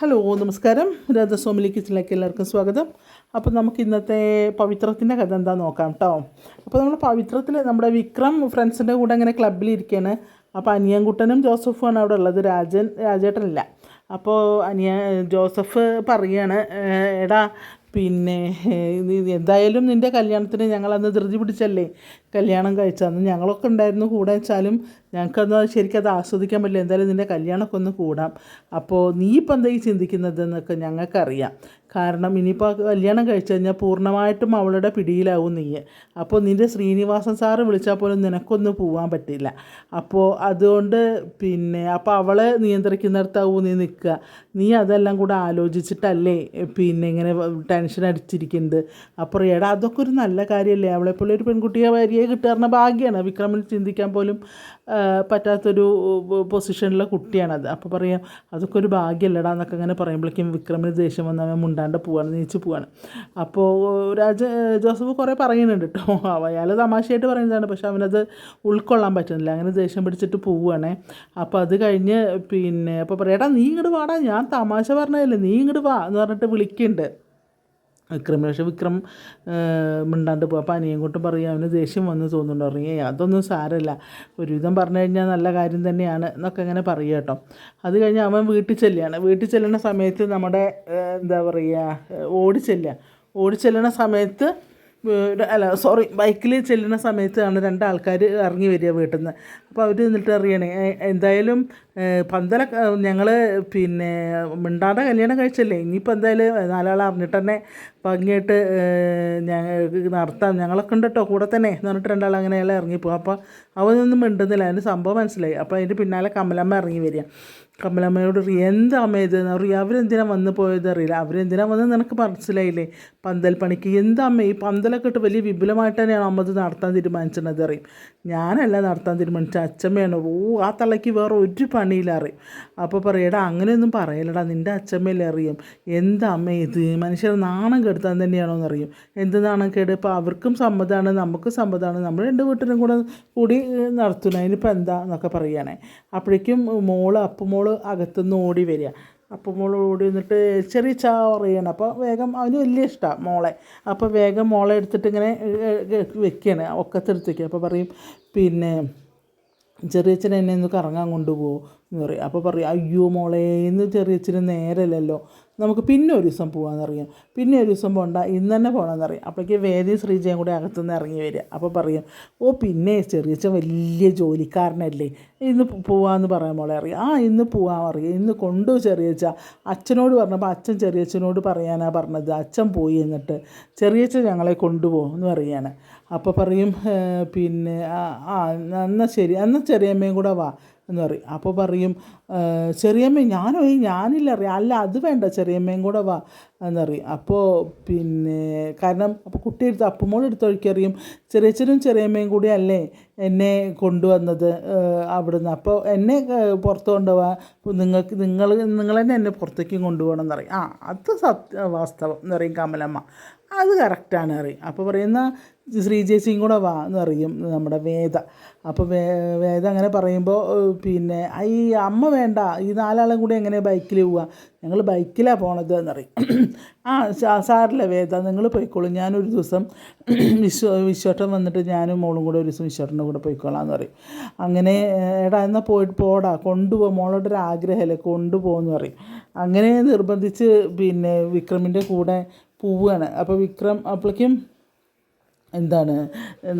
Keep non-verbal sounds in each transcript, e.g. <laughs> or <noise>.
Hello നമസ്കാരം. രാധസ്വാമിലി കിച്ചണിലേക്ക് എല്ലാവർക്കും സ്വാഗതം. അപ്പോൾ നമുക്ക് ഇന്നത്തെ പവിത്രത്തിന്റെ കഥ എന്താ നോക്കാം കേട്ടോ അപ്പോൾ നമ്മൾ പവിത്രത്തിൽ നമ്മുടെ വിക്രം ഫ്രണ്ട്സിന്റെ കൂടെ അങ്ങനെ ക്ലബ്ബിൽ ഇരിക്കുകയാണ് അപ്പോൾ അനിയൻകുട്ടനും ജോസഫുമാണ് അവിടെ ഉള്ളത്. രാജൻ രാജേട്ടനില്ല. അപ്പോൾ അനിയ ജോസഫ് പറയുകയാണ് എടാ പിന്നെ എന്തായാലും നിന്റെ കല്യാണത്തിന് ഞങ്ങളന്ന് ധൃതി പിടിച്ചല്ലേ? കല്യാണം കഴിച്ചതെന്ന് ഞങ്ങളൊക്കെ ഉണ്ടായിരുന്നു കൂടെ വെച്ചാലും ഞങ്ങൾക്കൊന്ന് ശരിക്കും അത് ആസ്വദിക്കാൻ പറ്റില്ല. എന്തായാലും നിന്റെ കല്യാണമൊക്കെ ഒന്ന് കൂടാം. അപ്പോൾ നീ ഇപ്പം എന്തായി ചിന്തിക്കുന്നതെന്നൊക്കെ ഞങ്ങൾക്കറിയാം. കാരണം ഇനിയിപ്പോൾ കല്യാണം കഴിച്ചു കഴിഞ്ഞാൽ പൂർണമായിട്ടും അവളുടെ പിടിയിലാവും നീ. അപ്പോൾ നിന്റെ ശ്രീനിവാസൻ സാറ് വിളിച്ചാൽ പോലും നിനക്കൊന്നും പോവാൻ പറ്റില്ല. അപ്പോൾ അതുകൊണ്ട് പിന്നെ അപ്പോൾ അവളെ നിയന്ത്രിക്കുന്നിടത്താവും നീ നിൽക്കുക നീ അതെല്ലാം കൂടെ ആലോചിച്ചിട്ടല്ലേ പിന്നെ ഇങ്ങനെ ടെൻഷൻ അടിച്ചിരിക്കുന്നത്? അപ്പോൾ എടാ അതൊക്കെ ഒരു നല്ല കാര്യമല്ലേ അവളെപ്പോലെ ഒരു പെൺകുട്ടിയെ ഭാര്യയെ കിട്ടുക ഭാഗ്യമാണ് വിക്രമിന് ചിന്തിക്കാൻ പോലും പറ്റാത്തൊരു പൊസിഷനിലെ കുട്ടിയാണത്. അപ്പോൾ പറയാം അതൊക്കെ ഒരു ഭാഗ്യമല്ലടാ എന്നൊക്കെ അങ്ങനെ പറയുമ്പോഴേക്കും വിക്രമിന് ദേഷ്യം വന്ന് അവൻ മുണ്ടാണ്ട് പോവാണ് നീച്ച് പോവാണ്. അപ്പോൾ രാജ ജോസഫ് കുറേ പറയുന്നുണ്ട് കേട്ടോ അയാൾ തമാശയായിട്ട് പറയുന്നതാണ് പക്ഷെ അവനത് ഉൾക്കൊള്ളാൻ പറ്റുന്നില്ല. അങ്ങനെ ദേഷ്യം പിടിച്ചിട്ട് പോവുകയാണേ അപ്പോൾ അത് കഴിഞ്ഞ് പിന്നെ അപ്പോൾ പറയാം എടാ നീ ഇങ്ങോട്ട് വാടാ. ഞാൻ തമാശ പറഞ്ഞതല്ലേ നീ ഇങ്ങോട്ട് വാ എന്ന് പറഞ്ഞിട്ട് വിളിക്കുന്നുണ്ട് വിക്രം പക്ഷെ വിക്രം മിണ്ടാണ്ട് പോകും അപ്പോൾ അനിയൻ കൊണ്ട് പറയും അവന് ദേഷ്യം വന്ന് തോന്നുന്നുണ്ട്. പറഞ്ഞു അതൊന്നും സാരമില്ല ഒരുവിധം പറഞ്ഞു കഴിഞ്ഞാൽ നല്ല കാര്യം തന്നെയാണ് എന്നൊക്കെ ഇങ്ങനെ പറയുക കേട്ടോ. അത് കഴിഞ്ഞ് അവൻ വീട്ടിൽ ചെല്ലുകയാണ്. വീട്ടിൽ ചെല്ലുന്ന സമയത്ത് നമ്മുടെ എന്താ പറയുക ഓടി ചെല്ലുക. ഓടി ചെല്ലുന്ന സമയത്ത് അല്ല സോറി ബൈക്കിൽ ചെല്ലുന്ന സമയത്താണ് രണ്ടാൾക്കാർ ഇറങ്ങി വരിക വീട്ടിൽ നിന്ന് അപ്പോൾ അവർ നിന്നിട്ട് അറിയണേ എന്തായാലും പന്തല ഞങ്ങൾ പിന്നെ മിണ്ടാതെ കല്യാണം കഴിച്ചല്ലേ? ഇനിയിപ്പോൾ എന്തായാലും നാലാൾ അറിഞ്ഞിട്ട് തന്നെ ഭംഗിയായിട്ട് ഞങ്ങൾ നടത്താം. ഞങ്ങളൊക്കെ ഉണ്ട് കേട്ടോ കൂടെ തന്നെ. എന്ന് പറഞ്ഞിട്ട് രണ്ടാൾ അങ്ങനെയെല്ലാം ഇറങ്ങിപ്പോകും. അപ്പോൾ അവനൊന്നും മിണ്ടുന്നില്ല. അതിന് സംഭവം മനസ്സിലായി. അപ്പോൾ അതിന്റെ പിന്നാലെ കമലമ്മ ഇറങ്ങി വരിക. കമലമ്മയോട് പറയും എന്താ അമ്മ ഇതെന്ന് അറിയാം പറയും അവരെന്തിനാ വന്ന് പോയത്? അറിയില്ല അവരെന്തിനാ വന്ന് നിനക്ക് മനസ്സിലായില്ലേ? പന്തൽ പണിക്ക് എന്താ അമ്മ? ഈ പന്തലൊക്കെ ഇട്ട് വലിയ വിപുലമായിട്ട് തന്നെയാണ് അമ്മ ഇത് നടത്താൻ തീരുമാനിച്ചത്? അറിയും ഞാനല്ല നടത്താൻ തീരുമാനിച്ച അച്ഛമ്മയാണ്. ഓ ആ തള്ളയ്ക്ക് വേറെ ഒരു പണിയില്ല അറിയും അപ്പോൾ പറയടാ അങ്ങനെയൊന്നും പറയലടാ നിന്റെ അച്ഛമ്മയല്ലേ? അറിയും എന്താ അമ്മ ഇത്? മനുഷ്യർ നാണം കെടുത്താൻ തന്നെയാണോ എന്നറിയും എന്ത് നാണം കേട്? ഇപ്പോൾ അവർക്കും സമ്മതമാണ് നമുക്കും സമ്മതമാണ് നമ്മൾ രണ്ട് വീട്ടിലും കൂടെ കൂടി നടത്തുന്നു അതിനിപ്പോൾ എന്താ? എന്നൊക്കെ പറയുകയാണേ അപ്പോഴേക്കും മോൾ അകത്തുനിന്ന് ഓടി വരിക. അപ്പോൾ മോൾ ഓടി വന്നിട്ട് ചെറിയ ചാ പറയാണ് അപ്പോൾ വേഗം അവന് വലിയ ഇഷ്ടമാണ് മോളെ. അപ്പോൾ വേഗം മോളെ എടുത്തിട്ട് ഇങ്ങനെ വെക്കുകയാണ് ഒക്കത്തെടുത്ത് വെക്കുക. അപ്പോൾ പറയും പിന്നെ ചെറിയച്ഛൻ എന്നെ ഒന്ന് കറങ്ങാൻ കൊണ്ടുപോകും എന്ന് പറയും. അപ്പോൾ പറയും അയ്യോ മോളെ എന്ന് ചെറിയച്ഛന് നേരല്ലല്ലോ. നമുക്ക് പിന്നെ ഒരു ദിവസം പോകാമെന്നറിയാം പിന്നെ ഒരു ദിവസം പോകണ്ട ഇന്ന് തന്നെ പോകണമെന്നറിയാം അപ്പോഴേക്ക് വേദി ശ്രീജയും കൂടെ അകത്തുനിന്ന് ഇറങ്ങി വരിക. അപ്പോൾ പറയും ഓ പിന്നെ ചെറിയച്ഛൻ വലിയ ജോലിക്കാരനല്ലേ. ഇന്ന് പോവാമെന്ന് പറയാൻ മോളെ അറിയാം. ആ ഇന്ന് പോവാൻ അറിയാം ഇന്ന് കൊണ്ടു ചെറിയച്ച അച്ഛനോട് പറഞ്ഞപ്പോൾ അച്ഛൻ ചെറിയച്ഛനോട് പറയാനാണ് പറഞ്ഞത്. അച്ഛൻ പോയി എന്നിട്ട് ചെറിയച്ഛൻ ഞങ്ങളെ കൊണ്ടുപോകും എന്ന് പറയാണ്. അപ്പോൾ പറയും പിന്നെ ആ എന്നാൽ ശരി. എന്നാൽ ചെറിയമ്മയും കൂടെ വാ. എന്ന് പറയും. അപ്പോൾ പറയും ചെറിയമ്മേ ഞാനോ ഞാനില്ല അറിയാം. അല്ല അത് വേണ്ട ചെറിയമ്മയും കൂടെ വാ. എന്നറിയും അപ്പോൾ പിന്നെ കാരണം അപ്പോൾ കുട്ടി എടുത്ത് അപ്പുമോൾ എടുത്തൊഴിക്കറിയും ചെറിയച്ഛനും ചെറിയമ്മയും കൂടി അല്ലേ എന്നെ കൊണ്ടുവന്നത് അവിടുന്ന്? അപ്പോൾ എന്നെ പുറത്ത് കൊണ്ടുപോകാൻ നിങ്ങൾക്ക് നിങ്ങൾ നിങ്ങൾ തന്നെ എന്നെ പുറത്തേക്കും കൊണ്ടുപോകണം. എന്നറിയും ആ അത് സത്യ വാസ്തവം എന്ന് പറയും കമലമ്മ. അത് കറക്റ്റാണ് അറിയും അപ്പോൾ പറയുന്ന ശ്രീജേച്ചിയും കൂടെ വാ എന്ന് നമ്മുടെ വേദ. അപ്പോൾ വേ വേദ അങ്ങനെ പറയുമ്പോൾ പിന്നെ ഈ അമ്മ വേണ്ട. ഈ നാലാളും കൂടി എങ്ങനെ ബൈക്കിൽ പോവുക ഞങ്ങൾ ബൈക്കിലാണ് പോണത് എന്നറിയും ആ സാറിലെ സാറില്ല വേദ നിങ്ങൾ പോയിക്കോളും. ഞാനൊരു ദിവസം വിശ്വ വിശ്വട്ടൻ വന്നിട്ട് ഞാനും മോളും കൂടെ ഒരു ദിവസം വിശ്വട്ടന്റെ കൂടെ പോയിക്കോളാം എന്ന് പറയും. അങ്ങനെ എടാ എന്നാൽ പോയിട്ട് പോടാ കൊണ്ടുപോ മോളോട് ഒരു ആഗ്രഹമല്ലേ കൊണ്ടുപോകുമെന്ന് പറയും. അങ്ങനെ നിർബന്ധിച്ച് പിന്നെ വിക്രമിന്റെ കൂടെ പോവുകയാണ് അപ്പോൾ വിക്രം അപ്പോഴേക്കും എന്താണ്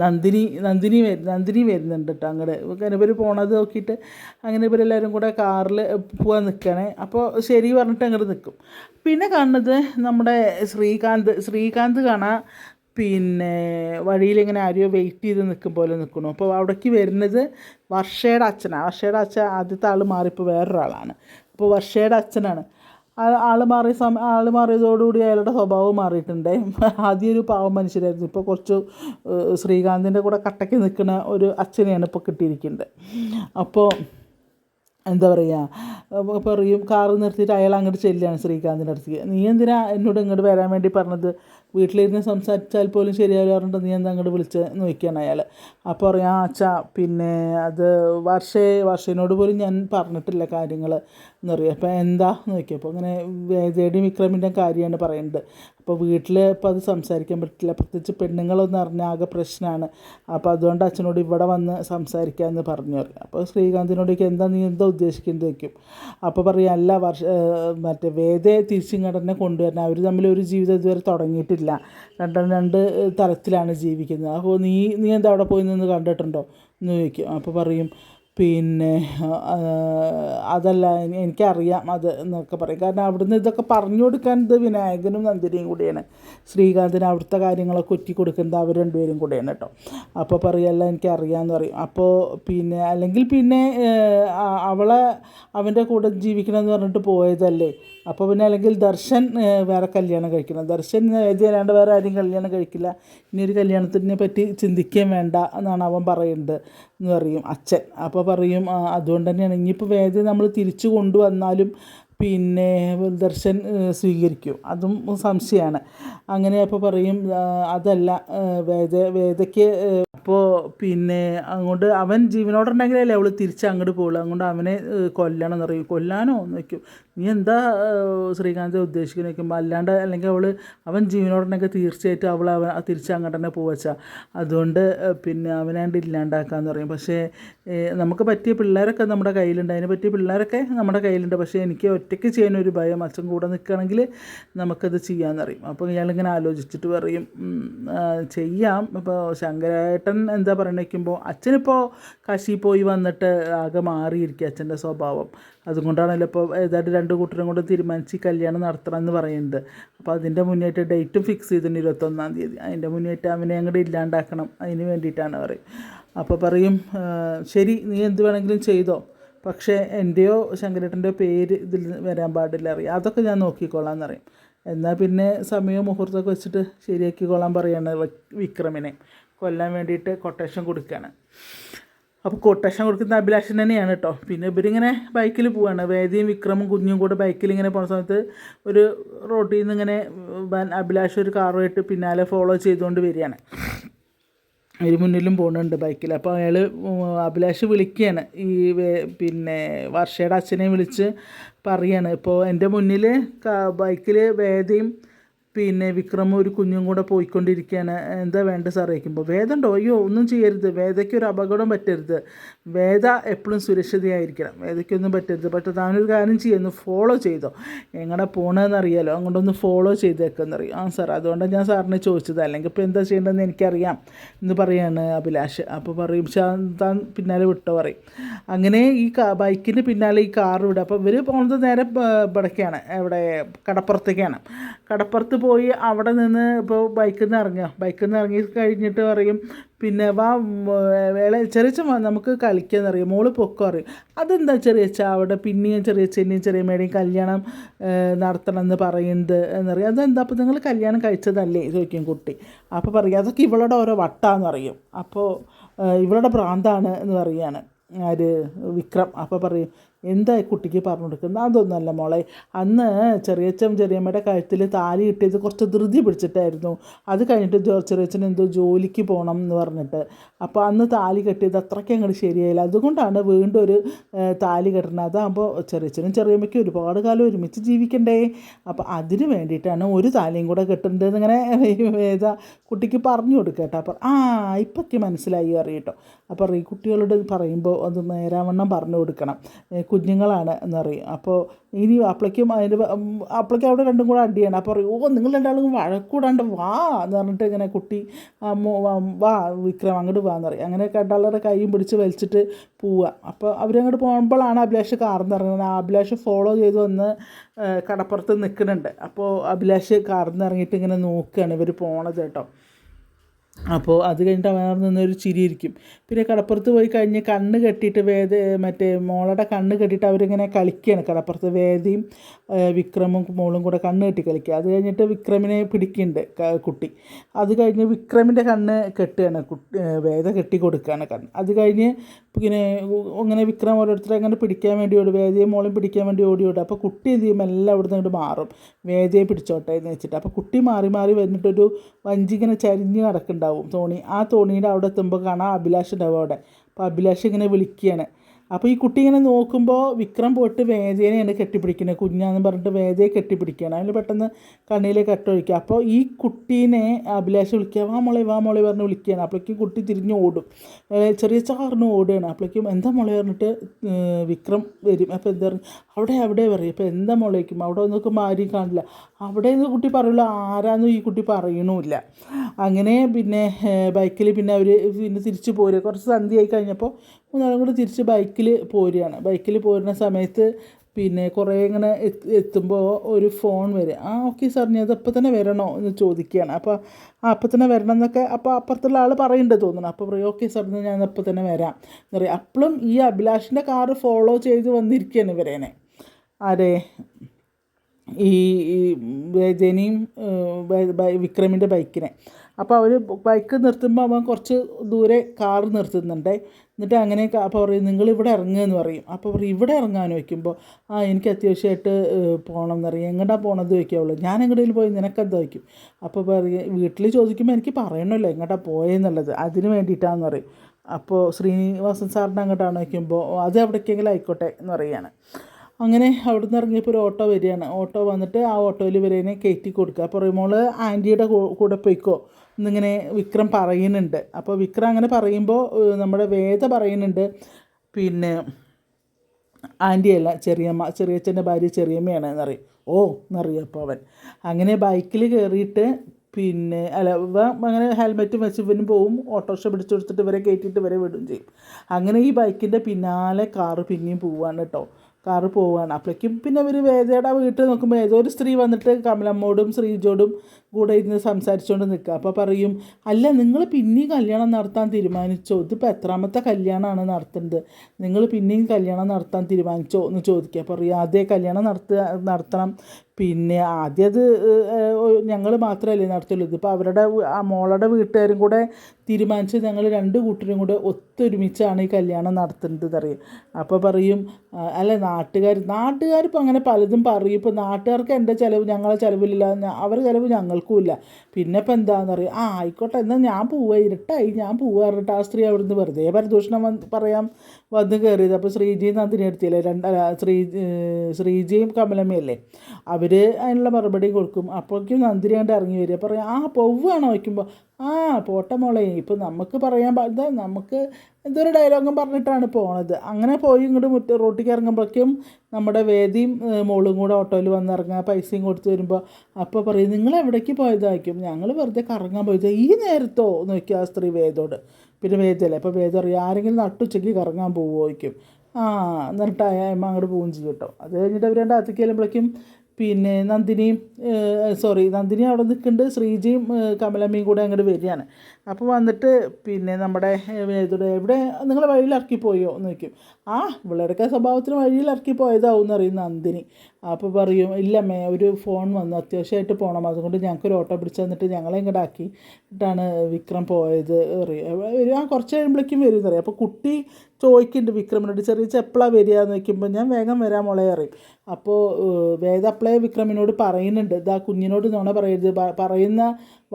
നന്ദിനി നന്ദിനി നന്ദിനി വരുന്നുണ്ട് കേട്ടോ അങ്ങോട്ട് ഇവർ പോണത് നോക്കിയിട്ട് അങ്ങനെ ഇവരെല്ലാവരും കൂടെ കാറിൽ പോകാൻ നിൽക്കണേ അപ്പോൾ ശരി പറഞ്ഞിട്ട് അങ്ങോട്ട് നിൽക്കും പിന്നെ കാണുന്നത് നമ്മുടെ ശ്രീകാന്ത്. ശ്രീകാന്ത് കാണാൻ പിന്നെ വഴിയിൽ ഇങ്ങനെ ആരെയോ വെയിറ്റ് ചെയ്ത് നിൽക്കും പോലെ നിൽക്കണു അപ്പോൾ അവിടേക്ക് വരുന്നത് വർഷയുടെ അച്ഛനാണ് വർഷയുടെ അച്ഛൻ ആദ്യത്തെ ആൾ മാറിപ്പോൾ വേറൊരാളാണ്. അപ്പോൾ വർഷയുടെ അച്ഛനാണ്. ആ- ആൾ മാറിയ സമ ആൾ മാറിയതോടുകൂടി അയാളുടെ സ്വഭാവം മാറിയിട്ടുണ്ട്. <laughs> ആദ്യം ഒരു പാവം മനുഷ്യരായിരുന്നു. ഇപ്പോൾ കുറച്ച് ശ്രീകാന്തിന്റെ കൂടെ കട്ടയ്ക്ക് നിൽക്കുന്ന ഒരു അച്ഛനെയാണ് ഇപ്പോൾ കിട്ടിയിരിക്കുന്നത്. അപ്പോൾ എന്താ പറയുക പറയും കാറ് നിർത്തിയിട്ട് അയാൾ അങ്ങോട്ട് ചെല്ലുകയാണ് ശ്രീകാന്തിന്റെ അടുത്തേക്ക്. നീ എന്തിനാ എന്നോട് ഇങ്ങോട്ട് വരാൻ വേണ്ടി പറഞ്ഞത്? വീട്ടിലിരുന്ന് സംസാരിച്ചാൽ പോലും ശരിയാവില്ല പറഞ്ഞിട്ട് നീ എന്താ അങ്ങോട്ട് വിളിച്ച് നോക്കിയാണ് അയാൾ അപ്പോൾ പറയാം ആ അച്ഛാ പിന്നെ അത് വർഷേ വർഷേനോട് പോലും ഞാൻ പറഞ്ഞിട്ടില്ല കാര്യങ്ങൾ എന്ന് പറയും അപ്പോൾ എന്താ നോക്കിയപ്പോൾ അങ്ങനെ വേദയുടെയും വിക്രമിന്റെയും കാര്യമാണ് പറയുന്നത്. അപ്പോൾ വീട്ടിൽ ഇപ്പോൾ അത് സംസാരിക്കാൻ പറ്റില്ല. പ്രത്യേകിച്ച് പെണ്ണുങ്ങളെന്ന് പറഞ്ഞാൽ ആകെ പ്രശ്നമാണ് അപ്പോൾ അതുകൊണ്ട് അച്ഛനോട് ഇവിടെ വന്ന് സംസാരിക്കാമെന്ന് പറഞ്ഞു പറയും. അപ്പോൾ ശ്രീകാന്തിനോടേക്ക് എന്താ നീ എന്താ ഉദ്ദേശിക്കുന്നത് വയ്ക്കും അപ്പോൾ പറയും അല്ല വർഷ മറ്റേ വേദയെ തിരിച്ചിങ്ങടനെ കൊണ്ടുവരണം. അവർ തമ്മിൽ ഒരു ജീവിതം ഇതുവരെ തുടങ്ങിയിട്ടില്ല. രണ്ടും രണ്ട് തലത്തിലാണ് ജീവിക്കുന്നത്. അപ്പോൾ നീ നീ എന്താ അവിടെ പോയി നിന്ന് കണ്ടിട്ടുണ്ടോ? എന്ന് ചോദിക്കും. അപ്പോൾ പറയും പിന്നെ അതല്ല എനി- എനിക്കറിയാം അത് എന്നൊക്കെ പറയും. കാരണം അവിടുന്ന് ഇതൊക്കെ പറഞ്ഞു കൊടുക്കാൻ ഇത് വിനായകനും നന്ദിനിയും കൂടിയാണ്. ശ്രീകാന്തിന് അവിടുത്തെ കാര്യങ്ങളൊക്കെ ഒറ്റി കൊടുക്കുന്നത് അവർ രണ്ടുപേരും കൂടെയാണ് കേട്ടോ. അപ്പോൾ പറയല്ല എനിക്കറിയാമെന്ന് പറയും. അപ്പോൾ പിന്നെ അല്ലെങ്കിൽ പിന്നെ അവളെ അവന്റെ കൂടെ ജീവിക്കണമെന്ന് പറഞ്ഞിട്ട് പോയതല്ലേ? അപ്പോൾ പിന്നെ അല്ലെങ്കിൽ ദർശൻ വേറെ കല്യാണം കഴിക്കണം. ദർശൻ എഴുതിയല്ലാണ്ട് വേറെ ആരും കല്യാണം കഴിക്കില്ല. ഇനി ഒരു കല്യാണത്തിനെ പറ്റി ചിന്തിക്കുകയും വേണ്ട എന്നാണ് അവൻ പറയുന്നത് എന്ന് പറയും അച്ഛൻ. അപ്പോൾ പറയും "ആ, അതുകൊണ്ട് തന്നെയാണ്. ഇനിയിപ്പോൾ വേദ നമ്മൾ തിരിച്ചു കൊണ്ടുവന്നാലും പിന്നെ ദർശൻ സ്വീകരിക്കും. അതും സംശയമാണ് അങ്ങനെ അപ്പോൾ പറയും അതല്ല വേദ വേദയ്ക്ക് അപ്പോൾ പിന്നെ അങ്ങോട്ട് അവൻ ജീവനോടുണ്ടെങ്കിലല്ലേ അവൾ തിരിച്ച് അങ്ങോട്ട് പോകുള്ളൂ അതുകൊണ്ട് അവനെ കൊല്ലണം എന്ന് പറയും. കൊല്ലാനോ എന്ന് വയ്ക്കും. നീ എന്താ ശ്രീകാന്തെ ഉദ്ദേശിക്കുന്നത്? വയ്ക്കുമ്പോൾ അല്ലാണ്ട് അല്ലെങ്കിൽ അവൾ അവൻ ജീവനോടനൊക്കെ തീർച്ചയായിട്ടും അവൾ അവൻ തിരിച്ച് അങ്ങോട്ട് തന്നെ പോവച്ച. അതുകൊണ്ട് പിന്നെ അവനാണ്ട് ഇല്ലാണ്ടാക്കാന്ന് പറയും. പക്ഷേ നമുക്ക് പറ്റിയ പിള്ളേരൊക്കെ നമ്മുടെ കയ്യിലുണ്ട്. അതിന് പറ്റിയ പിള്ളേരൊക്കെ നമ്മുടെ കയ്യിലുണ്ട്. പക്ഷേ എനിക്ക് ഒറ്റയ്ക്ക് ചെയ്യാനൊരു ഭയം അച്ഛൻ കൂടെ നിൽക്കുകയാണെങ്കിൽ നമുക്കത് ചെയ്യാമെന്നറിയും അപ്പോൾ ഇയാളിങ്ങനെ ആലോചിച്ചിട്ട് പറയും "ഉം, ആ, ചെയ്യാം. ഇപ്പോൾ ശങ്കരേട്ടൻ എന്താ പറയണേക്കുമ്പോൾ അച്ഛനിപ്പോൾ കാശി പോയി വന്നിട്ട് ആകെ മാറിയിരിക്കുക അച്ഛന്റെ സ്വഭാവം. അതുകൊണ്ടാണല്ലോ ഇപ്പോൾ ഏതാണ്ട് രണ്ട് കൂട്ടരും കൊണ്ട് തീരുമാനിച്ച് കല്യാണം നടത്തണം എന്ന് പറയുന്നത്. അപ്പോൾ അതിന്റെ മുന്നേറ്റ് ഡേറ്റും ഫിക്സ് ചെയ്തിട്ടുണ്ട് ഇരുപത്തൊന്നാം തീയതി. അതിന്റെ മുന്നേറ്റ് അവനെ അങ്ങോട്ട് ഇല്ലാണ്ടാക്കണം അതിന് വേണ്ടിയിട്ടാണ് പറയും അപ്പോൾ പറയും ശരി നീ എന്ത് വേണമെങ്കിലും ചെയ്തോ. പക്ഷേ എന്റെയോ ശങ്കരേട്ടന്റെയോ പേര് ഇതിൽ വരാൻ പാടില്ല അറിയാം. അതൊക്കെ ഞാൻ നോക്കിക്കോളാം എന്നറിയും എന്നാൽ പിന്നെ സമയവും മുഹൂർത്തമൊക്കെ വെച്ചിട്ട് ശരിയാക്കിക്കോളാൻ പറയാണ് വി- വിക്രമിനെ. കൊല്ലാൻ വേണ്ടിയിട്ട് കൊട്ടേഷൻ കൊടുക്കുകയാണ് അപ്പോൾ കൊട്ടേഷൻ കൊടുക്കുന്ന അഭിലാഷൻ തന്നെയാണ് കേട്ടോ പിന്നെ ഇവരിങ്ങനെ ബൈക്കിൽ പോവാണ്. വേദിയും വിക്രമും കുഞ്ഞും കൂടെ ബൈക്കിൽ ഇങ്ങനെ പോകുന്ന സമയത്ത് ഒരു റോട്ടിൽ നിന്ന് ഇങ്ങനെ അഭിലാഷ് ഒരു കാറുമായിട്ട് പിന്നാലെ ഫോളോ ചെയ്തുകൊണ്ട് വരികയാണ്. ഒരു മുന്നിലും പോകുന്നുണ്ട് ബൈക്കിൽ അപ്പോൾ അയാൾ അഭിലാഷ് വിളിക്കുകയാണ്. ഈ പിന്നെ വർഷയുടെ അച്ഛനെ വിളിച്ച് പറയാണ്. ഇപ്പോൾ എന്റെ മുന്നിൽ ബൈക്കിൽ വേദയും പിന്നെ വിക്രമും ഒരു കുഞ്ഞും കൂടെ പോയിക്കൊണ്ടിരിക്കുകയാണ്. എന്താ വേണ്ട സാറേക്കുമ്പോൾ ചോദിക്കുമ്പോൾ വേദ ഉണ്ടോ അയ്യോ ഒന്നും ചെയ്യരുത്. വേദയ്ക്ക് ഒരു അപകടം പറ്റരുത്. വേദ എപ്പോഴും സുരക്ഷിതയായിരിക്കണം. വേദയ്ക്കൊന്നും പറ്റരുത്. പക്ഷെ താനൊരു കാര്യം ചെയ്യുന്നു. ഫോളോ ചെയ്തോ. എങ്ങനെ പോകണമെന്ന് അറിയാലോ അങ്ങോട്ടൊന്ന് ഫോളോ ചെയ്തേക്കെന്നറിയും. ആ സാർ അതുകൊണ്ടാണ് ഞാൻ സാറിനെ ചോദിച്ചത്. അല്ലെങ്കിൽ ഇപ്പോൾ എന്താ ചെയ്യേണ്ടതെന്ന് എനിക്കറിയാം എന്ന് പറയാണ് അഭിലാഷ്. അപ്പോൾ പറയും "ശാ, താൻ പിന്നാലെ വിട്ടോ പറയും. അങ്ങനെ ഈ ബൈക്കിന് പിന്നാലെ ഈ കാർ വിടുക അപ്പോൾ ഇവർ പോകുന്നത് നേരെ ഇവിടേക്കാണ് എവിടെ? കടപ്പുറത്തേക്കാണ്. കടപ്പുറത്ത് പോയി അവിടെ നിന്ന് ഇപ്പോൾ ബൈക്കിൽ നിന്ന് ഇറങ്ങുക. ബൈക്കിൽ നിന്ന് ഇറങ്ങി കഴിഞ്ഞിട്ട് പറയും പിന്നെ വാ വേള ചെറിയച്ഛൻ നമുക്ക് കളിക്കാന്നറിയും. മോൾ പൊക്കോ അറിയും അതെന്താ ചെറിയച്ച അവിടെ പിന്നെയും ചെറിയ ചെറിയമ്മയുടെയും കല്യാണം നടത്തണം എന്ന് പറയുന്നത് എന്നറിയാം. അതെന്താ? അപ്പോൾ നിങ്ങൾ കല്യാണം കഴിച്ചതല്ലേ? ചോദിക്കും കുട്ടി. അപ്പോൾ പറയും അതൊക്കെ ഇവളുടെ ഓരോ വട്ടാന്ന് അപ്പോൾ ഇവളുടെ ഭ്രാന്താണ് എന്ന് പറയാണ് ആര്? വിക്രം. അപ്പോൾ പറയും എന്താ കുട്ടിക്ക് പറഞ്ഞു കൊടുക്കുന്നത് അതൊന്നുമല്ല മോളെ. അന്ന് ചെറിയച്ചം ചെറിയമ്മയുടെ കഴുത്തിൽ താലി കിട്ടിയത് കുറച്ച് ധൃതി പിടിച്ചിട്ടായിരുന്നു. അത് കഴിഞ്ഞിട്ട് ചെറിയച്ചൻ എന്തോ ജോലിക്ക് പോകണം എന്ന് പറഞ്ഞിട്ട്. അപ്പോൾ അന്ന് താലി കെട്ടിയത് അത്രയ്ക്ക് അങ്ങോട്ട് ശരിയായില്ല. അതുകൊണ്ടാണ് വീണ്ടും ഒരു താലി കെട്ടുന്നത് അതാകുമ്പോൾ ചെറിയച്ചനും ചെറിയമ്മയ്ക്കും ഒരുപാട് കാലം ഒരുമിച്ച് ജീവിക്കണ്ടേ? അപ്പോൾ അതിന് വേണ്ടിയിട്ടാണ് ഒരു താലിയും കൂടെ കെട്ടുന്നത് ഇങ്ങനെ ഏതാ കുട്ടിക്ക് പറഞ്ഞു കൊടുക്കട്ടെ. കേട്ടോ അപ്പോൾ ആ ഇപ്പൊക്കെ മനസ്സിലായി അറിയട്ടോ. അപ്പോൾ ഈ കുട്ടികളോട് പറയുമ്പോൾ അത് നേരാവണ്ണം പറഞ്ഞു കൊടുക്കണം. കുഞ്ഞുങ്ങളാണ് എന്നറിയും. അപ്പോൾ ഇനി അപ്പളേക്കും അതിന്റെ അപ്പളേക്കും അവിടെ രണ്ടും കൂടെ അടിയാണ്. അപ്പോൾ പറയും ഓ നിങ്ങൾ രണ്ടാളും വഴക്കൂടാണ്ട് വാ എന്ന് പറഞ്ഞിട്ട് ഇങ്ങനെ കുട്ടി വാ- വിക്രം അങ്ങോട്ട് വാ എന്ന് അങ്ങനെ രണ്ടാളുടെ കൈയും പിടിച്ച് വലിച്ചിട്ട് പോവുക അപ്പോൾ അവരങ്ങോട്ട് പോകുമ്പോഴാണ് അഭിലാഷ് കാർന്ന് ഇറങ്ങുന്നത്. അഭിലാഷ് ഫോളോ ചെയ്ത് വന്ന് കടപ്പുറത്ത് നിൽക്കുന്നുണ്ട് അപ്പോൾ അഭിലാഷ് കാർന്ന് ഇറങ്ങിയിട്ട് ഇങ്ങനെ നോക്കുകയാണ് ഇവർ പോണത് കേട്ടോ. അപ്പോൾ അത് കഴിഞ്ഞിട്ട് അവനവർ നിന്നൊരു ചിരിയിരിക്കും പിന്നെ കടപ്പുറത്ത് പോയി കഴിഞ്ഞ് കണ്ണ് കെട്ടിയിട്ട് വേദ മറ്റേ മോളുടെ കണ്ണ് കെട്ടിയിട്ട് അവരിങ്ങനെ കളിക്കുകയാണ് കടപ്പുറത്ത് വേദയും വിക്രമും മോളും കൂടെ കണ്ണ് കെട്ടി കളിക്കുക. അത് കഴിഞ്ഞിട്ട് വിക്രമിനെ പിടിക്കുന്നുണ്ട് കുട്ടി. അത് കഴിഞ്ഞ് വിക്രമിന്റെ കണ്ണ് കെട്ടുകയാണ് കുട്ടി വേദ കെട്ടി കൊടുക്കുകയാണ് കണ്ണ്. അത് കഴിഞ്ഞ് ഇങ്ങനെ അങ്ങനെ വിക്രം ഓരോരുത്തരെ അങ്ങനെ പിടിക്കാൻ വേണ്ടി ഓടും. വേദയും മോളും പിടിക്കാൻ വേണ്ടി ഓടി ഓടും. അപ്പോൾ കുട്ടി എന്ത് ചെയ്യും? എല്ലാം അവിടെ നിന്ന് മാറും. വേദയെ പിടിച്ചോട്ടെ എന്ന് വെച്ചിട്ട്. അപ്പോൾ കുട്ടി മാറി മാറി വന്നിട്ടൊരു വഞ്ചി ഇങ്ങനെ ചരിഞ്ഞ് കിടക്കുന്നുണ്ടാവും തോണി ആ തോണീന്റെ അവിടെ എത്തുമ്പോൾ കാണാം അഭിലാഷ് ഉണ്ടാവും അവിടെ. അപ്പോൾ അഭിലാഷ് ഇങ്ങനെ വിളിക്കുകയാണ് അപ്പോൾ ഈ കുട്ടി ഇങ്ങനെ നോക്കുമ്പോൾ വിക്രം പോയിട്ട് വേദനയാണ് കെട്ടിപ്പിടിക്കുന്നത് കുഞ്ഞാന്ന് പറഞ്ഞിട്ട് വേദയെ കെട്ടിപ്പിടിക്കുകയാണ്. അതിൽ പെട്ടെന്ന് കണ്ണിലേക്ക് കെട്ടൊഴിക്കുക അപ്പോൾ ഈ കുട്ടീനെ അഭിലാഷ് വിളിക്കുക വാ മോളെ വാ മോളെ പറഞ്ഞ് വിളിക്കുകയാണ്. അപ്പോഴേക്കും കുട്ടി തിരിഞ്ഞ് ഓടും. ചെറിയ ചാറിന് ഓടുകയാണ്. അപ്പോഴേക്കും എന്താ മോളെ പറഞ്ഞിട്ട് വിക്രം വരും. അപ്പോൾ എന്താ പറയുക അവിടെ അവിടെ പറയും. അപ്പോൾ എന്താ മുളയ്ക്കും അവിടെ ഒന്നൊക്കെ ആരും കാണില്ല. അവിടെ നിന്ന് കുട്ടി പറയുള്ളൂ ആരാന്നും ഈ കുട്ടി പറയണമില്ല അങ്ങനെ പിന്നെ ബൈക്കിൽ പിന്നെ അവർ പിന്നെ തിരിച്ചു പോരുക കുറച്ച് സന്ധ്യയായി കഴിഞ്ഞപ്പോൾ മൂന്നാളും കൂടി തിരിച്ച് ബൈക്കിൽ പോരുകയാണ്. ബൈക്കിൽ പോരുന്ന സമയത്ത് പിന്നെ കുറേ ഇങ്ങനെ എത്ത് എത്തുമ്പോൾ ഒരു ഫോൺ വരും. ആ ഓക്കെ സാർ ഞാൻ അതപ്പം തന്നെ വരണോ? എന്ന് ചോദിക്കുകയാണ്. അപ്പോൾ ആ അപ്പം തന്നെ വരണം എന്നൊക്കെ അപ്പോൾ അപ്പുറത്തുള്ള ആൾ പറയുന്നുണ്ട് തോന്നുന്നു. അപ്പോൾ പറയും ഓക്കെ സാർ ഞാൻ അപ്പം തന്നെ വരാം എന്ന് പറയും. അപ്പോഴും ഈ അഭിലാഷിന്റെ കാറ് ഫോളോ ചെയ്ത് വന്നിരിക്കുകയാണ് ഇവരേനെ. ആരെ? ഈ ഈ വിക്രമിന്റെ ബൈക്കിനെ. അപ്പോൾ അവർ ബൈക്ക് നിർത്തുമ്പോൾ അവൻ കുറച്ച് ദൂരെ കാർ നിർത്തുന്നുണ്ട്. എന്നിട്ട് അങ്ങനെ അപ്പോൾ പറയും നിങ്ങൾ ഇവിടെ ഇറങ്ങുക എന്ന് പറയും. അപ്പോൾ പറയും ഇവിടെ ഇറങ്ങാൻ വയ്ക്കുമ്പോൾ ആ എനിക്ക് അത്യാവശ്യമായിട്ട് പോകണം എന്ന് പറയും. എങ്ങോട്ടാ പോകണത് ചോദിക്കാവുള്ളൂ ഞാൻ എങ്ങോട്ടെങ്കിലും പോയി നിനക്കെന്താ? വയ്ക്കും അപ്പോൾ പറയും വീട്ടിൽ ചോദിക്കുമ്പോൾ എനിക്ക് പറയണമല്ലോ എങ്ങോട്ടാ പോയെന്നുള്ളത് അതിന് വേണ്ടിയിട്ടാണെന്ന് പറയും. അപ്പോൾ ശ്രീനിവാസൻ സാറിന്റെ അങ്ങോട്ടാണ് വയ്ക്കുമ്പോൾ അത് എവിടേക്കെങ്കിലും ആയിക്കോട്ടെ എന്ന് പറയുകയാണ് അങ്ങനെ അവിടെ നിന്ന് ഇറങ്ങിയപ്പോൾ ഒരു ഓട്ടോ വരികയാണ്. ഓട്ടോ വന്നിട്ട് ആ ഓട്ടോയിൽ ഇവരേനെ കയറ്റി കൊടുക്കുക. അപ്പോൾ പറയുമ്പോൾ ആന്റിയുടെ കൂടെ പോയിക്കോ. എന്നിങ്ങനെ വിക്രം പറയുന്നുണ്ട്. അപ്പോൾ വിക്രം അങ്ങനെ പറയുമ്പോൾ നമ്മുടെ വേദ പറയുന്നുണ്ട് പിന്നെ ആന്റിയല്ല ചെറിയമ്മ ചെറിയച്ഛന്റെ ഭാര്യ ചെറിയമ്മയാണ് എന്നറിയും. ഓ എന്നറിയും അപ്പോൾ അവൻ. അങ്ങനെ ബൈക്കിൽ കയറിയിട്ട് പിന്നെ അല്ല അങ്ങനെ ഹെൽമെറ്റ് വെച്ച് ഇവനും പോവും. ഓട്ടോറിക്ഷ പിടിച്ചു കൊടുത്തിട്ട് ഇവരെ കയറ്റിയിട്ട് ഇവരെ വിടുകയും ചെയ്യും. അങ്ങനെ ഈ ബൈക്കിന്റെ പിന്നാലെ കാറ് പിന്നെയും പോവാണ് കേട്ടോ. കാറ് പോവുകയാണ് അപ്പോഴേക്കും പിന്നെ ഇവർ വേദയുടെ വീട്ടിൽ നോക്കുമ്പോൾ ഏതോ ഒരു സ്ത്രീ വന്നിട്ട് കമലമ്മോടും ശ്രീജോടും കൂടെ ഇരുന്ന് സംസാരിച്ചുകൊണ്ട് നിൽക്കുക അപ്പോൾ പറയും അല്ല നിങ്ങൾ പിന്നെയും കല്യാണം നടത്താൻ തീരുമാനിച്ചോ? ഇതിപ്പോൾ എത്രാമത്തെ കല്യാണമാണ് നടത്തുന്നത് നിങ്ങൾ പിന്നെയും കല്യാണം നടത്താൻ തീരുമാനിച്ചോ? എന്ന് ചോദിക്കുക പറയും അതേ കല്യാണം നടത്തുക നടത്തണം. പിന്നെ ആദ്യം അത് ഞങ്ങൾ മാത്രമല്ലേ നടത്തുള്ളൂ. ഇതിപ്പോൾ അവരുടെ ആ മോളുടെ വീട്ടുകാരും കൂടെ തീരുമാനിച്ച് ഞങ്ങൾ രണ്ട് കൂട്ടരും കൂടെ ഒത്തൊരുമിച്ചാണ് ഈ കല്യാണം നടത്തുന്നത് അറിയും. അപ്പോൾ പറയും അല്ല നാട്ടുകാർ നാട്ടുകാരിപ്പോൾ അങ്ങനെ പലതും പറയും. ഇപ്പോൾ നാട്ടുകാർക്ക് എന്റെ ചിലവ്? ഞങ്ങളെ ചിലവില്ല അവർ ചിലവ് ഞങ്ങൾക്കും ഇല്ല പിന്നെ ഇപ്പം എന്താണെന്നറിയാം ആ ആയിക്കോട്ടെ എന്നാൽ ഞാൻ പോവുക ഇരുട്ടായി ഞാൻ പോവുക പറഞ്ഞിട്ട് ആ സ്ത്രീ അവിടുന്ന് വെറുതെ പരദൂഷണം വന്ന് പറയാം വന്ന് കയറിയത് അപ്പോൾ ശ്രീജി നന്ദിനി എടുത്തില്ലേ? രണ്ട് ശ്രീ ശ്രീജിയും കമലമ്മയല്ലേ? അവർ അതിനുള്ള മറുപടി കൊടുക്കും. അപ്പോഴേക്കും നന്ദിനി കണ്ട് ഇറങ്ങി വരിക പറയാം ആ പോവുകയാണോ? വയ്ക്കുമ്പോൾ ആ പോട്ടെ മോളെ ഇപ്പം നമുക്ക് പറയാൻ പാ നമുക്ക് എന്തൊരു ഡയലോഗും പറഞ്ഞിട്ടാണ് പോണത്. അങ്ങനെ പോയി ഇങ്ങോട്ട് മുറ്റ റോട്ടിക്ക് ഇറങ്ങുമ്പോഴേക്കും നമ്മുടെ വേദിയും മോളും കൂടെ ഓട്ടോയിൽ വന്നിറങ്ങുക പൈസയും കൊടുത്ത് വരുമ്പോൾ അപ്പോൾ പറയും നിങ്ങൾ എവിടേക്ക് പോയതായിരിക്കും? ഞങ്ങൾ വെറുതെ കറങ്ങാൻ പോയത്. ഈ നേരത്തോ നോക്കി ആ സ്ത്രീ വേദോട്. പിന്നെ വേദയല്ലേ അപ്പോൾ വേദം അറിയാം ആരെങ്കിലും നട്ടുച്ചയ്ക്ക് കറങ്ങാൻ പോവുമായിരിക്കും. ആ എന്നിട്ട് അമ്മ അങ്ങോട്ട് പോവുകയും ചെയ്യും കേട്ടോ. അത് കഴിഞ്ഞിട്ട് അവർ രണ്ട് അകത്തേക്ക് പിന്നെ നന്ദിനിയും സോറി നന്ദിനി അവിടെ നിൽക്കുന്നുണ്ട്. ശ്രീജിയും കമലമ്മയും കൂടെ അങ്ങോട്ട് വരികയാണ്. അപ്പോൾ വന്നിട്ട് പിന്നെ നമ്മുടെ ഇതിടെ എവിടെ? നിങ്ങൾ വഴിയിൽ ഇറക്കി പോയോ എന്ന് ചോദിക്കും. ആ ഇവളുടെയൊക്കെ സ്വഭാവത്തിന് വഴിയിൽ ഇറക്കി പോയതാവും എന്ന് അറിയും നന്ദിനി. അപ്പോൾ പറയും ഇല്ലമ്മേ ഒരു ഫോൺ വന്നു. അത്യാവശ്യമായിട്ട് പോകണം അതുകൊണ്ട് ഞങ്ങൾക്ക് ഒരു ഓട്ടോ പിടിച്ച് തന്നിട്ട് ഞങ്ങളെ ഇങ്ങോട്ട് ആക്കിയിട്ടാണ് വിക്രം പോയത്. അറിയാം ആ കുറച്ച് കഴിയുമ്പോഴേക്കും വരും എന്നറിയാം അപ്പോൾ കുട്ടി ചോദിക്കുന്നുണ്ട് വിക്രമിനോട് ചെറിയ ചെപ്പളാ വരിക? എന്ന് വയ്ക്കുമ്പോൾ ഞാൻ വേഗം വരാൻ മോളെ അറിയും അപ്പോൾ വേദ അപ്പളേ വിക്രമിനോട് പറയുന്നുണ്ട്. ഇതാ കുഞ്ഞിനോട് നോണ പറയരുത്. പറയുന്ന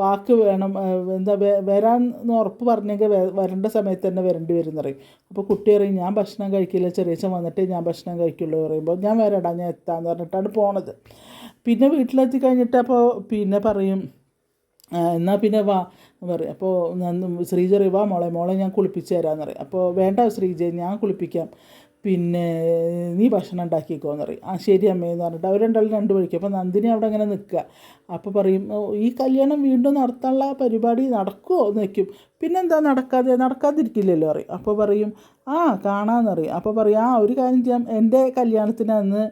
വാക്ക് വേണം. എന്താ വരാൻ എന്ന് ഉറപ്പ് പറഞ്ഞെങ്കിൽ വരേണ്ട സമയത്ത് തന്നെ വരേണ്ടി വരും എന്നറിയും അപ്പോൾ കുട്ടി പറയും ഞാൻ ഭക്ഷണം കഴിക്കില്ല ചെറിയച്ഛൻ വന്നിട്ട് ഞാൻ ഭക്ഷണം കഴിക്കുള്ളൂ പറയുമ്പോൾ ഞാൻ വരാടാ ഞാൻ എത്താന്ന് പറഞ്ഞിട്ടാണ് പോണത്. പിന്നെ വീട്ടിലെത്തി കഴിഞ്ഞിട്ട് അപ്പോൾ പിന്നെ പറയും എന്നാൽ പിന്നെ വാ പറയും. അപ്പോൾ ശ്രീജ പറയും വാ മോളെ മോളെ ഞാൻ കുളിപ്പിച്ച് തരാമെന്ന് പറയും. അപ്പോൾ വേണ്ട ശ്രീജ ഞാൻ കുളിപ്പിക്കാം. പിന്നെ നീ ഭക്ഷണം ഉണ്ടാക്കിക്കോന്ന് പറയും. ആ ശരി അമ്മയെന്ന് പറഞ്ഞിട്ട് അവർ രണ്ടാളും രണ്ട് വഴിക്കും. അപ്പോൾ നന്ദിനി അവിടെ അങ്ങനെ നിൽക്കുക. അപ്പോൾ പറയും ഈ കല്യാണം വീണ്ടും നടത്താനുള്ള പരിപാടി നടക്കുമോ എന്ന് വയ്ക്കും. പിന്നെന്താ നടക്കാതെ നടക്കാതിരിക്കില്ലല്ലോ പറയും. അപ്പോൾ പറയും ആ കാണാമെന്നറിയും അപ്പോൾ പറയും ആ ഒരു കാര്യം ചെയ്യാം. എന്റെ കല്യാണത്തിന് അന്ന്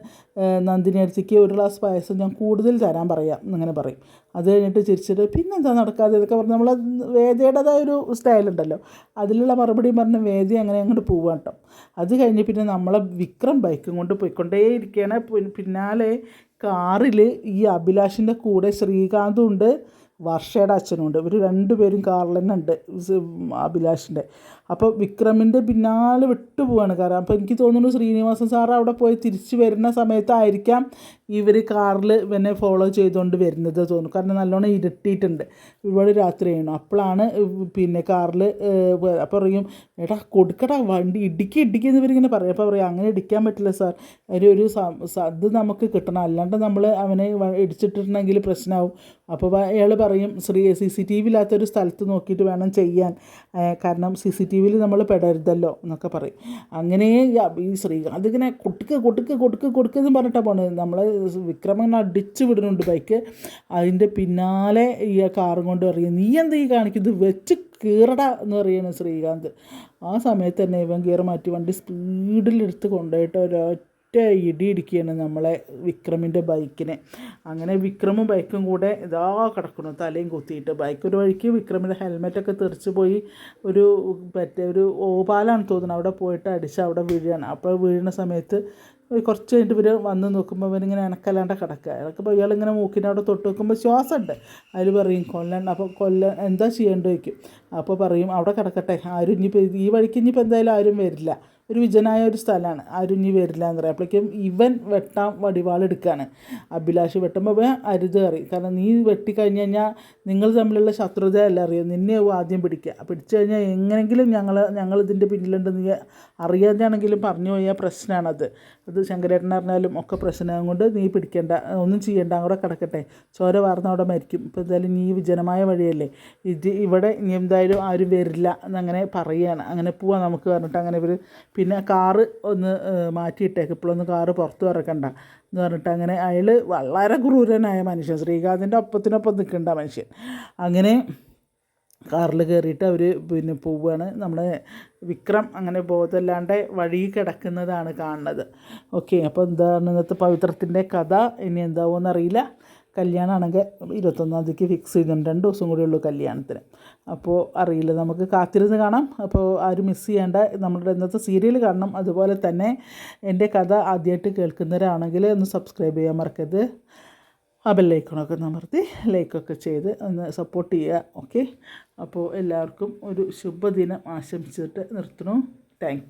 നന്ദിനി അടിച്ചിക്ക് ഒരു ഗ്ലാസ് പായസം ഞാൻ കൂടുതൽ തരാൻ പറയാം എന്നിങ്ങനെ പറയും. അത് കഴിഞ്ഞിട്ട് ചിരിച്ചിട്ട് പിന്നെന്താ നടക്കാതെ? ഇതൊക്കെ പറഞ്ഞ് നമ്മൾ വേദയുടേതായ ഒരു സ്റ്റൈലുണ്ടല്ലോ. അതിലുള്ള മറുപടിയും പറഞ്ഞ് വേദി അങ്ങനെ അങ്ങോട്ട് പോവാം കേട്ടോ. അത് കഴിഞ്ഞ് പിന്നെ നമ്മളെ വിക്രം ബൈക്കും കൊണ്ട് പോയിക്കൊണ്ടേ ഇരിക്കുകയാണ് പിന്നാലെ കാറിൽ ഈ അഭിലാഷിന്റെ കൂടെ ശ്രീകാന്തും ഉണ്ട് വർഷയുടെ അച്ഛനുണ്ട് ഇവർ രണ്ടുപേരും കാറിൽ തന്നെ ഉണ്ട് അഭിലാഷിന്റെ. അപ്പോൾ വിക്രമിന്റെ പിന്നാലെ വിട്ടു പോവാണ് കാരണം അപ്പോൾ എനിക്ക് തോന്നുന്നു ശ്രീനിവാസൻ സാർ അവിടെ പോയി തിരിച്ച് വരുന്ന സമയത്തായിരിക്കാം ഇവർ കാറിൽ ഇവനെ ഫോളോ ചെയ്തുകൊണ്ട് വരുന്നത് തോന്നുന്നു. കാരണം നല്ലോണം ഇരുട്ടിയിട്ടുണ്ട്. ഇവിടെ രാത്രിയാണ് അപ്പോഴാണ് പിന്നെ കാറിൽ അപ്പോൾ പറയും എടാ കൊടുക്കടാ വണ്ടി ഇടിക്ക് ഇടിക്ക് എന്ന് ഇവരിങ്ങനെ പറയും. അപ്പോൾ പറയും അങ്ങനെ ഇടിക്കാൻ പറ്റില്ല സാർ ഒരു ഒരു ഇത് നമുക്ക് കിട്ടണം. അല്ലാണ്ട് നമ്മൾ അവനെ ഇടിച്ചിട്ടിട്ടുണ്ടെങ്കിൽ പ്രശ്നമാവും അപ്പോൾ അയാൾ പറയും ശ്രീ സി സി ടി വി ഇല്ലാത്തൊരു സ്ഥലത്ത് നോക്കിയിട്ട് വേണം ചെയ്യാൻ. കാരണം സി സി ടി വിയിൽ നമ്മൾ പെടരുതല്ലോ എന്നൊക്കെ പറയും. അങ്ങനെ ഈ ശ്രീ അതിങ്ങനെ കൊട്ടുക്ക് കൊടുക്കുന്ന കൊടുക്ക് കൊടുക്കെന്ന് പറഞ്ഞിട്ടാണ് പോണത്. നമ്മൾ വിക്രമൻ അടിച്ചു വിടുന്നുണ്ട് ബൈക്ക് അതിന്റെ പിന്നാലെ ഈ കാറും കൊണ്ട് പറയും നീ എന്താ ഈ കാണിക്കുന്നത്? വെച്ച് കീറട എന്ന് പറയുന്നത് ശ്രീകാന്ത്. ആ സമയത്ത് തന്നെ ഇവൻ ഗിയർ മാറ്റി വണ്ടി സ്പീഡിലെടുത്ത് കൊണ്ടുപോയിട്ട് ഒരൊറ്റ ഇടി ഇടിക്കുകയാണ് നമ്മളെ വിക്രമിന്റെ ബൈക്കിനെ. അങ്ങനെ വിക്രമും ബൈക്കും കൂടെ ഇതാ കിടക്കുന്നു തലയും കുത്തിയിട്ട്. ബൈക്ക് ഒരു വഴിക്ക് വിക്രമിന്റെ ഹെൽമെറ്റൊക്കെ തെറിച്ച് പോയി ഒരു മറ്റേ ഒരു ഓപാലാണ് തോന്നുന്നത് അവിടെ പോയിട്ട് അടിച്ച് അവിടെ വീഴുകയാണ്. അപ്പോൾ വീഴുന്ന സമയത്ത് കുറച്ച് കഴിഞ്ഞിട്ട് ഇവർ വന്ന് നോക്കുമ്പോൾ ഇവനിങ്ങനെ എനക്കല്ലാണ്ട് കിടക്കുക. ഇടയ്ക്കുമ്പോൾ ഇയാളിങ്ങനെ മൂക്കിന്റെ അവിടെ തൊട്ട് നോക്കുമ്പോൾ ശ്വാസമുണ്ട്. അതിൽ പറയും കൊല്ലൻ അപ്പോൾ കൊല്ലൻ എന്താ ചെയ്യേണ്ടത്? ചോദിക്കും. അപ്പോൾ പറയും അവിടെ കിടക്കട്ടെ ആരും ഇനിയിപ്പോൾ ഈ വഴിക്ക് ഇനിയിപ്പോൾ എന്തായാലും ആരും വരില്ല. ഒരു വിജനായ ഒരു സ്ഥലമാണ്. ആരും വരില്ല എന്ന് പറയാം. അപ്പോഴേക്കും ഇവൻ വെട്ടാൻ വടിവാളെടുക്കുകയാണ് അഭിലാഷ് വെട്ടുമ്പോൾ അരുത് അറിയും കാരണം നീ വെട്ടിക്കഴിഞ്ഞ് കഴിഞ്ഞാൽ നിങ്ങൾ തമ്മിലുള്ള ശത്രുതയല്ല അറിയും. നിന്നെ ആദ്യം പിടിക്കുക. പിടിച്ചു കഴിഞ്ഞാൽ എങ്ങനെങ്കിലും ഞങ്ങൾ ഞങ്ങൾ ഇതിന്റെ പിന്നിലുണ്ട് നീ അറിയാതെയാണെങ്കിലും പറഞ്ഞു പോയാൽ പ്രശ്നമാണത്. അത് ശങ്കരേട്ടൻ അറിഞ്ഞാലും ഒക്കെ പ്രശ്നം കൊണ്ട് നീ പിടിക്കേണ്ട ഒന്നും ചെയ്യേണ്ട അവിടെ കിടക്കട്ടെ. ചോര വാർന്ന അവിടെ മരിക്കും. ഇപ്പോൾ എന്തായാലും നീ വിജനമായ വഴിയല്ലേ. ഇത് ഇവിടെ ഇനി എന്തായാലും ആരും വരില്ല എന്നങ്ങനെ പറയുകയാണ്. അങ്ങനെ പോവാം നമുക്ക് പറഞ്ഞിട്ട് അങ്ങനെ ഇവർ പിന്നെ കാറ് ഒന്ന് മാറ്റിയിട്ടേക്ക്. ഇപ്പോഴൊന്ന് കാറ് പുറത്ത് ഇറക്കണ്ട എന്ന് പറഞ്ഞിട്ട് അങ്ങനെ അയാൾ വളരെ ക്രൂരനായ മനുഷ്യൻ. ശ്രീകാന്തിന്റെ ഒപ്പത്തിനൊപ്പം നിൽക്കേണ്ട മനുഷ്യൻ. അങ്ങനെ കാറിൽ കയറിയിട്ട് അവർ പിന്നെ പോവുകയാണ്. നമ്മളെ വിക്രം അങ്ങനെ ബോധമില്ലാണ്ട് വഴി കിടക്കുന്നതാണ് കാണുന്നത്. ഓക്കെ അപ്പോൾ എന്താണ് ഇന്നത്തെ പവിത്രത്തിന്റെ കഥ? ഇനി എന്താവുമെന്ന് അറിയില്ല കല്യാണമാണെങ്കിൽ ഇരുപത്തൊന്നാം തീയതിക്ക് ഫിക്സ് ചെയ്തിട്ടുണ്ട്. രണ്ട് ദിവസം കൂടെ ഉള്ളൂ കല്യാണത്തിന്. അപ്പോൾ അറിയില്ല നമുക്ക് കാത്തിരുന്ന് കാണാം. അപ്പോൾ ആരും മിസ് ചെയ്യേണ്ട. നമ്മുടെ ഇന്നത്തെ സീരിയൽ കാണണം. അതുപോലെ തന്നെ എന്റെ കഥ ആദ്യമായിട്ട് കേൾക്കുന്നവരാണെങ്കിൽ ഒന്ന് സബ്സ്ക്രൈബ് ചെയ്യാൻ മറക്കരുത്. ആ ബെല്ലൈക്കണൊക്കെ അമർത്തി ലൈക്കൊക്കെ ചെയ്ത് ഒന്ന് സപ്പോർട്ട് ചെയ്യുക ഓക്കെ? അപ്പോൾ എല്ലാവർക്കും ഒരു ശുഭദിനം ആശംസിച്ചിട്ട് നിർത്തണു താങ്ക്